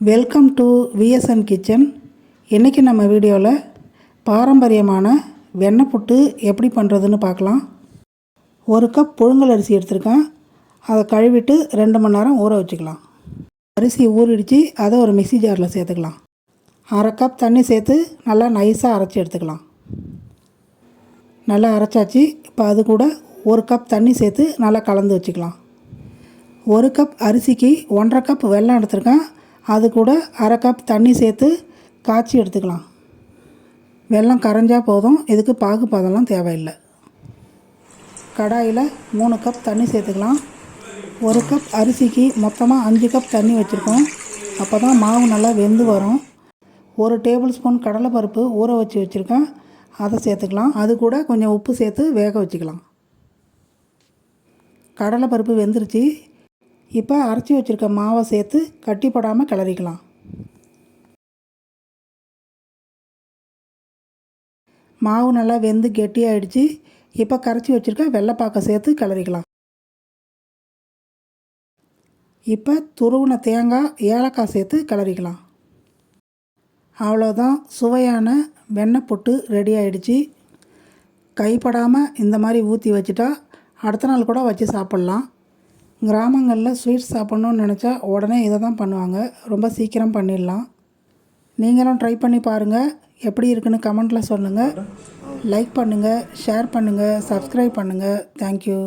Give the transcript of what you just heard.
Welcome to VSN kitchen இன்றைக்கி நம்ம வீடியோவில் பாரம்பரியமான வெண்ணெய் புட்டு எப்படி பண்ணுறதுன்னு பார்க்கலாம். ஒரு கப் புழுங்கல் அரிசி எடுத்திருக்கேன். அதை கழுவிட்டு ரெண்டு மணி நேரம் ஊற வச்சுக்கலாம். அரிசி ஊறிடுச்சு. அதை ஒரு மிக்சி ஜாரில் சேர்த்துக்கலாம். அரை கப் தண்ணி சேர்த்து நல்லா நைஸாக அரைச்சி எடுத்துக்கலாம். நல்லா அரைச்சாச்சு. இப்போ அது கூட ஒரு கப் தண்ணி சேர்த்து நல்லா கலந்து வச்சுக்கலாம். ஒரு கப் அரிசிக்கு ஒன்றரை கப் வெல்லம் எடுத்திருக்கேன். அது கூட அரை கப் தண்ணி சேர்த்து காய்ச்சி எடுத்துக்கலாம். வெள்ளம் கரைஞ்சால் போதும். இதுக்கு பாகு பதம்லாம் தேவையில்லை. கடாயில் மூணு கப் தண்ணி சேர்த்துக்கலாம். ஒரு கப் அரிசிக்கு மொத்தமாக அஞ்சு கப் தண்ணி வச்சுருக்கோம். அப்போ தான் மாவு நல்லா வெந்து வரும். ஒரு டேபிள் ஸ்பூன் கடலைப்பருப்பு ஊற வச்சு வச்சுருக்கேன். அதை சேர்த்துக்கலாம். அது கூட கொஞ்சம் உப்பு சேர்த்து வேக வச்சுக்கலாம். கடலைப்பருப்பு வெந்துருச்சு. இப்போ அரைச்சி வச்சுருக்க மாவை சேர்த்து கட்டிப்படாமல் கிளறிக்கலாம். மாவு நல்லா வெந்து கெட்டியாயிடுச்சு. இப்போ கரைச்சி வச்சுருக்க வெள்ளைப்பாக்கை சேர்த்து கிளறிக்கலாம். இப்போ துருவின தேங்காய் ஏலக்காய் சேர்த்து கிளறிக்கலாம். அவ்வளோதான் சுவையான வெண்ணெய் புட்டு ரெடி ஆயிடுச்சு. கைப்படாமல் இந்த மாதிரி ஊற்றி வச்சுட்டா அடுத்த நாள் கூட வச்சு சாப்பிட்லாம். கிராமங்களில் ஸ்வீட்ஸ் சாப்பிட்ணுன்னு நினச்சா உடனே இதை தான் பண்ணுவாங்க. ரொம்ப சீக்கிரம் பண்ணிடலாம். நீங்களும் ட்ரை பண்ணி பாருங்கள் எப்படி இருக்குன்னு கமெண்ட்டில் சொல்லுங்கள் லைக் பண்ணுங்கள் ஷேர் பண்ணுங்கள் சப்ஸ்கிரைப் பண்ணுங்கள் தேங்க்யூ